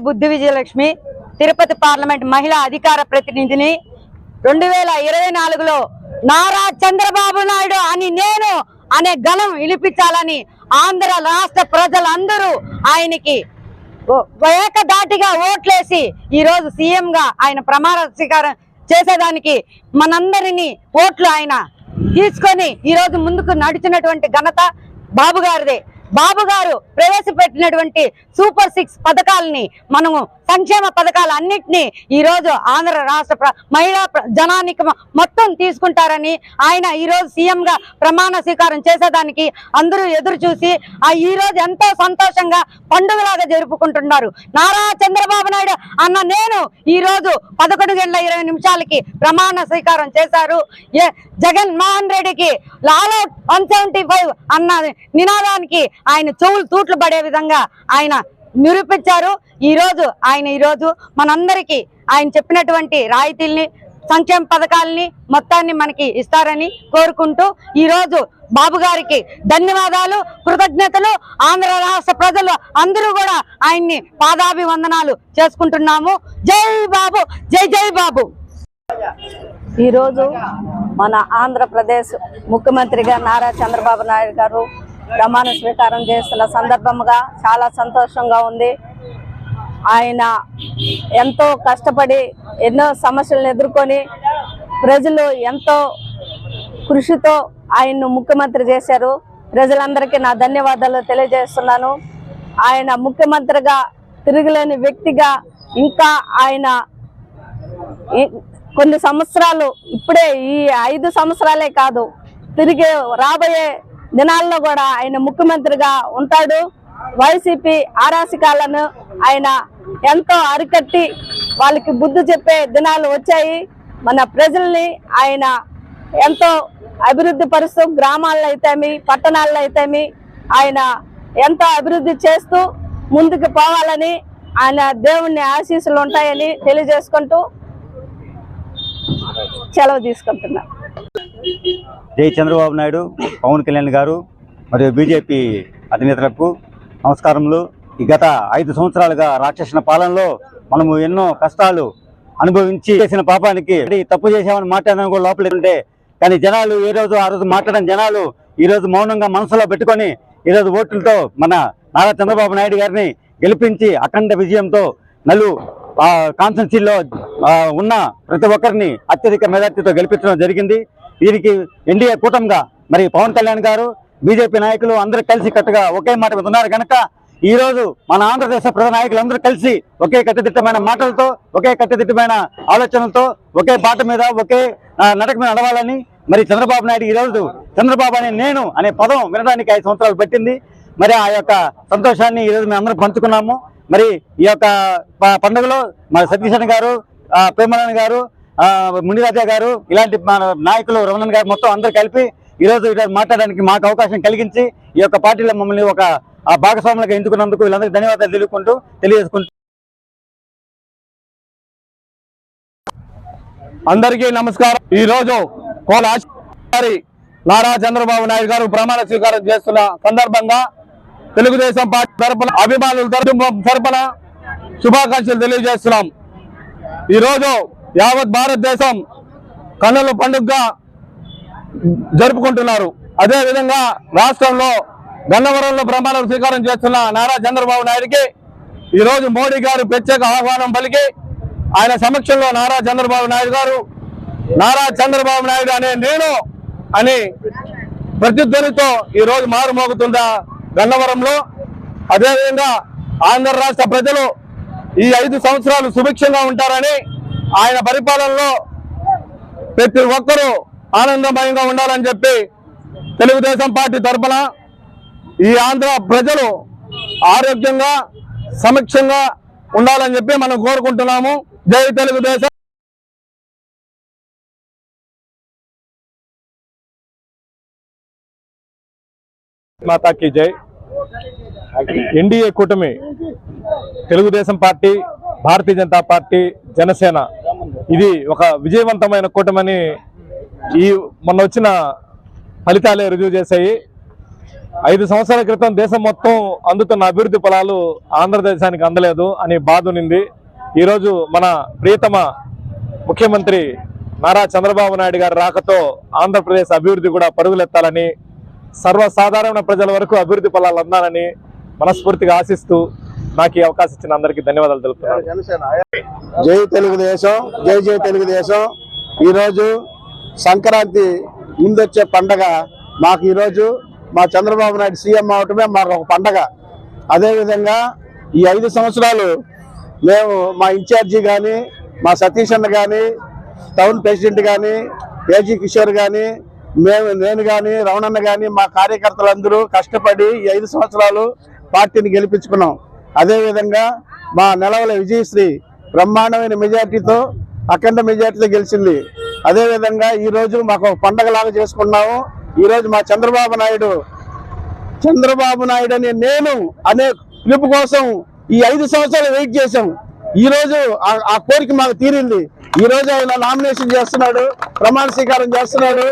బుద్ధి విజయలక్ష్మి తిరుపతి పార్లమెంట్ మహిళా అధికార ప్రతినిధిని రెండు వేల ఇరవై నాలుగులో నారా చంద్రబాబు నాయుడు అని నేను అనే గలం వినిపించాలని ఆంధ్ర రాష్ట్ర ప్రజలందరూ ఆయనకి ఏకదాటిగా ఓట్లేసి ఈ రోజు ఆయన ప్రమాణ స్వీకారం చేసేదానికి మనందరినీ ఓట్లు ఆయన తీసుకొని ఈ రోజు ముందుకు నడిచినటువంటి ఘనత బాబు గారిదే బాబు గారు ప్రవేశపెట్టినటువంటి సూపర్ సిక్స్ పథకాలని మనము సంక్షేమ పథకాలు అన్నింటినీ ఈ రోజు ఆంధ్ర రాష్ట్ర ప్ర- మహిళా జనానికి మొత్తం తీసుకుంటారని ఆయన ఈ రోజు గా ప్రమాణ స్వీకారం చేసేదానికి అందరూ ఎదురు చూసి ఆ ఈ రోజు ఎంతో సంతోషంగా పండుగలాగా జరుపుకుంటున్నారు. నారా చంద్రబాబు అన్న నేను ఈ రోజు పదకొండు గంటల ఇరవై నిమిషాలకి ప్రమాణ స్వీకారం చేశారు. జగన్మోహన్ జగన్ రెడ్డికి లాలౌట్ వన్ సెవెంటీ ఫైవ్ అన్న నినాదానికి ఆయన చెవులు తూట్లు పడే విధంగా ఆయన నిరూపించారు. ఈ రోజు ఆయన ఈ రోజు మనందరికీ ఆయన చెప్పినటువంటి రాయితీల్ని సంక్షేమ పథకాలని మొత్తాన్ని మనకి ఇస్తారని కోరుకుంటూ ఈరోజు బాబు గారికి ధన్యవాదాలు కృతజ్ఞతలు. ఆంధ్ర రాష్ట్ర ప్రజలు అందరూ కూడా ఆయన్ని పాదాభివందనాలు చేసుకుంటున్నాము. జై బాబు జై జై బాబు. ఈరోజు మన ఆంధ్రప్రదేశ్ ముఖ్యమంత్రిగా నారా చంద్రబాబు నాయుడు గారు ప్రమాణ స్వీకారం చేస్తున్న సందర్భంగా చాలా సంతోషంగా ఉంది. ఆయన ఎంతో కష్టపడి ఎన్నో సమస్యలను ఎదుర్కొని ప్రజలు ఎంతో కృషితో ఆయన్ను ముఖ్యమంత్రి చేశారు. ప్రజలందరికీ నా ధన్యవాదాలు తెలియజేస్తున్నాను. ఆయన ముఖ్యమంత్రిగా తిరగలేని వ్యక్తిగా ఇంకా ఆయన కొన్ని సంవత్సరాలు ఇప్పుడే ఈ ఐదు సంవత్సరాలే కాదు తిరిగి రాబోయే దినాల్లో కూడా ఆయన ముఖ్యమంత్రిగా ఉంటాడు. వైసీపీ ఆరాసికాలను ఆయన ఎంతో అరికట్టి వాళ్ళకి బుద్ధి చెప్పే దినాలు వచ్చాయి. మన ప్రజల్ని ఆయన ఎంతో అభివృద్ధి పరుస్తూ గ్రామాల్లో అయితేమి పట్టణాల్లో అయితేమి ఆయన ఎంతో అభివృద్ధి చేస్తూ ముందుకు పోవాలని ఆయన దేవుణ్ణి ఆశీస్సులు ఉంటాయని తెలియజేసుకుంటూ సెలవు తీసుకుంటున్నా. జై చంద్రబాబు నాయుడు పవన్ కళ్యాణ్ గారు మరియు బీజేపీ అధినేతలకు నమస్కారములు. ఈ గత ఐదు సంవత్సరాలుగా రాక్షసన పాలనలో మనము ఎన్నో కష్టాలు అనుభవించి చేసిన పాపానికి తప్పు చేసామని మాట్లాడడానికి కూడా లోపల ఉంటే కానీ జనాలు ఏ రోజు ఆ రోజు మాట్లాడిన జనాలు ఈ రోజు మౌనంగా మనసులో పెట్టుకొని ఈ రోజు ఓట్లతో మన నారా చంద్రబాబు నాయుడు గారిని గెలిపించి అఖండ విజయంతో నలు ఆ కాన్స్టెన్సీలో ఉన్న ప్రతి ఒక్కరిని అత్యధిక మెజార్టీతో గెలిపించడం జరిగింది. దీనికి ఎన్డీఏ కూటమిగా మరి పవన్ కళ్యాణ్ గారు బీజేపీ నాయకులు అందరూ కలిసి కట్టుగా ఒకే మాట మీద ఉన్నారు. కనుక ఈ రోజు మన ఆంధ్రదేశ ప్రధాన నాయకులందరూ కలిసి ఒకే కట్టుదిట్టమైన మాటలతో ఒకే కట్టుదిట్టమైన ఆలోచనలతో ఒకే బాట మీద ఒకే నడక మీద నడవాలని మరి చంద్రబాబు నాయుడు ఈ రోజు చంద్రబాబు అనే నేను అనే పదం వినడానికి ఐదు సంవత్సరాలు పట్టింది. మరి ఆ యొక్క సంతోషాన్ని ఈ రోజు మేము అందరం పంచుకున్నాము. మరి ఈ యొక్క ప- పండుగలో మన సతీశన్ గారు ఆ, ప్రేమనారాయణ గారు మునిరాజా గారు ఇలాంటి మన నాయకులు రమణన్ గారు మొత్తం అందరూ కలిపి ఈరోజు మాట్లాడడానికి మాకు అవకాశం కలిగించి ఈ యొక్క పార్టీలో మమ్మల్ని ఒక ఆ, భాగస్వాములకు ఎందుకున్నందుకు వీళ్ళందరికీ ధన్యవాదాలు తెలుపుకుంటూ తెలియజేసుకుంటూ అందరికీ నమస్కారం. ఈ రోజు కోల నారా చంద్రబాబు నాయుడు గారు ప్రమాణ స్వీకారం చేస్తున్న సందర్భంగా తెలుగుదేశం పార్టీ తరపున అభిమానుల తరపున శుభాకాంక్షలు తెలియజేస్తున్నాం. ఈరోజు యావత్ భారతదేశం కన్నుల పండుగగా జరుపుకుంటున్నారు. అదేవిధంగా రాష్ట్రంలో గన్నవరంలో ప్రమాణ స్వీకారం చేస్తున్న నారా చంద్రబాబు నాయుడికి ఈరోజు మోడీ గారు ప్రత్యేక ఆహ్వానం పలికి ఆయన సమక్షంలో నారా చంద్రబాబు నాయుడు గారు నారా చంద్రబాబు నాయుడు అనే నేను అని ప్రతిధ్వనితో ఈరోజు మారుమోగుతుందా గన్నవరంలో. అదేవిధంగా ఆంధ్ర రాష్ట్ర ప్రజలు ఈ ఐదు సంవత్సరాలు సుభిక్షంగా ఉంటారని ఆయన పరిపాలనలో ప్రతి ఒక్కరూ ఆనందమయంగా ఉండాలని చెప్పి తెలుగుదేశం పార్టీ తరఫున ఈ ఆంధ్ర ప్రజలు ఆరోగ్యంగా సమక్షంగా ఉండాలని చెప్పి మనం కోరుకుంటున్నాము. జై తెలుగుదేశం. మాతాకి జై. ఎన్డీఏ కూటమి తెలుగుదేశం పార్టీ భారతీయ జనతా పార్టీ జనసేన ఇది ఒక విజయవంతమైన కూటమని ఈ మొన్న వచ్చిన ఫలితాలే రుజువు చేశాయి. ఐదు సంవత్సరాల క్రితం దేశం మొత్తం అందుతున్న అభివృద్ధి ఫలాలు ఆంధ్రదేశానికి అందలేదు అని బాధ ఉన్నింది. ఈరోజు మన ప్రియతమ ముఖ్యమంత్రి నారా చంద్రబాబు నాయుడు గారి రాకతో ఆంధ్రప్రదేశ్ అభివృద్ధి కూడా పరుగులెత్తాలని సర్వసాధారణ ప్రజల వరకు అభివృద్ధి ఫలాలు అందాలని మనస్ఫూర్తిగా ఆశిస్తూ నాకు ఈ అవకాశం ఇచ్చిన అందరికీ ధన్యవాదాలు తెలుపుతున్నాను. జై తెలుగుదేశం జై జై తెలుగుదేశం. ఈరోజు సంక్రాంతి ముందొచ్చే పండగ మాకు ఈరోజు. మా చంద్రబాబు నాయుడు సీఎం అవటమే మాకు ఒక పండగ. అదేవిధంగా ఈ ఐదు సంవత్సరాలు మేము మా ఇన్ఛార్జి కానీ మా సతీష్ అన్న కానీ టౌన్ ప్రెసిడెంట్ కానీ ఏజీ కిషోర్ కానీ మేము నేను కానీ రమణన్న కానీ మా కార్యకర్తలందరూ కష్టపడి ఈ ఐదు సంవత్సరాలు పార్టీని గెలిపించుకున్నాం. అదేవిధంగా మా నెలవల విజయశ్రీ బ్రహ్మాండమైన మెజార్టీతో అఖండ మెజార్టీతో గెలిచింది. అదేవిధంగా ఈరోజు మాకు ఒక పండగలాగా చేసుకున్నాము. ఈ రోజు మా చంద్రబాబు నాయుడు చంద్రబాబు నాయుడు అనే నేను అనే పిలుపు కోసం ఈ ఐదు సంవత్సరాలు వెయిట్ చేశాం. ఈ రోజు ఆ- ఆ కోరిక మాకు తీరింది. ఈ రోజు ఆయన నామినేషన్ చేస్తున్నాడు ప్రమాణ స్వీకారం చేస్తున్నాడు.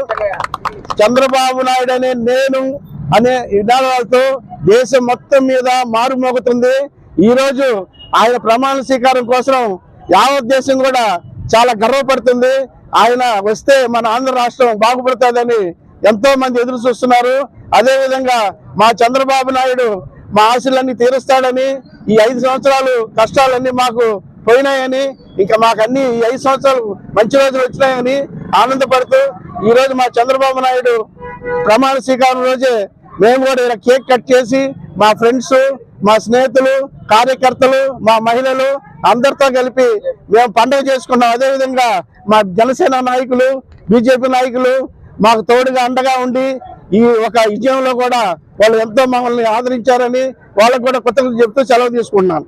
చంద్రబాబు నాయుడు అనే నేను అనే విధానాలతో దేశం మొత్తం మీద మారుమోగుతుంది. ఈ రోజు ఆయన ప్రమాణ స్వీకారం కోసం యావత్ దేశం కూడా చాలా గర్వపడుతుంది. ఆయన వస్తే మన ఆంధ్ర రాష్ట్రం బాగుపడుతుందని ఎంతో మంది ఎదురు చూస్తున్నారు. అదేవిధంగా మా చంద్రబాబు నాయుడు మా ఆశలన్నీ తీరుస్తాడని ఈ ఐదు సంవత్సరాలు కష్టాలన్నీ మాకు పోయినాయని ఇంకా మాకు అన్ని ఈ ఐదు సంవత్సరాలు మంచి రోజులు వచ్చినాయని ఆనందపడుతూ ఈ రోజు మా చంద్రబాబు నాయుడు ప్రమాణ స్వీకారం రోజే మేము కూడా ఇలా కేక్ కట్ చేసి మా ఫ్రెండ్స్ మా స్నేహితులు కార్యకర్తలు మా మహిళలు అందరితో కలిపి మేము పండుగ చేసుకున్నాం. అదేవిధంగా మా జనసేన నాయకులు బీజేపీ నాయకులు మాకు తోడుగా అండగా ఉండి ఈ ఒక విజయంలో కూడా వాళ్ళు ఎంతో మమ్మల్ని ఆదరించారని వాళ్ళకు కూడా కృతజ్ఞతలు చెప్తూ సెలవు తీసుకుంటున్నాను.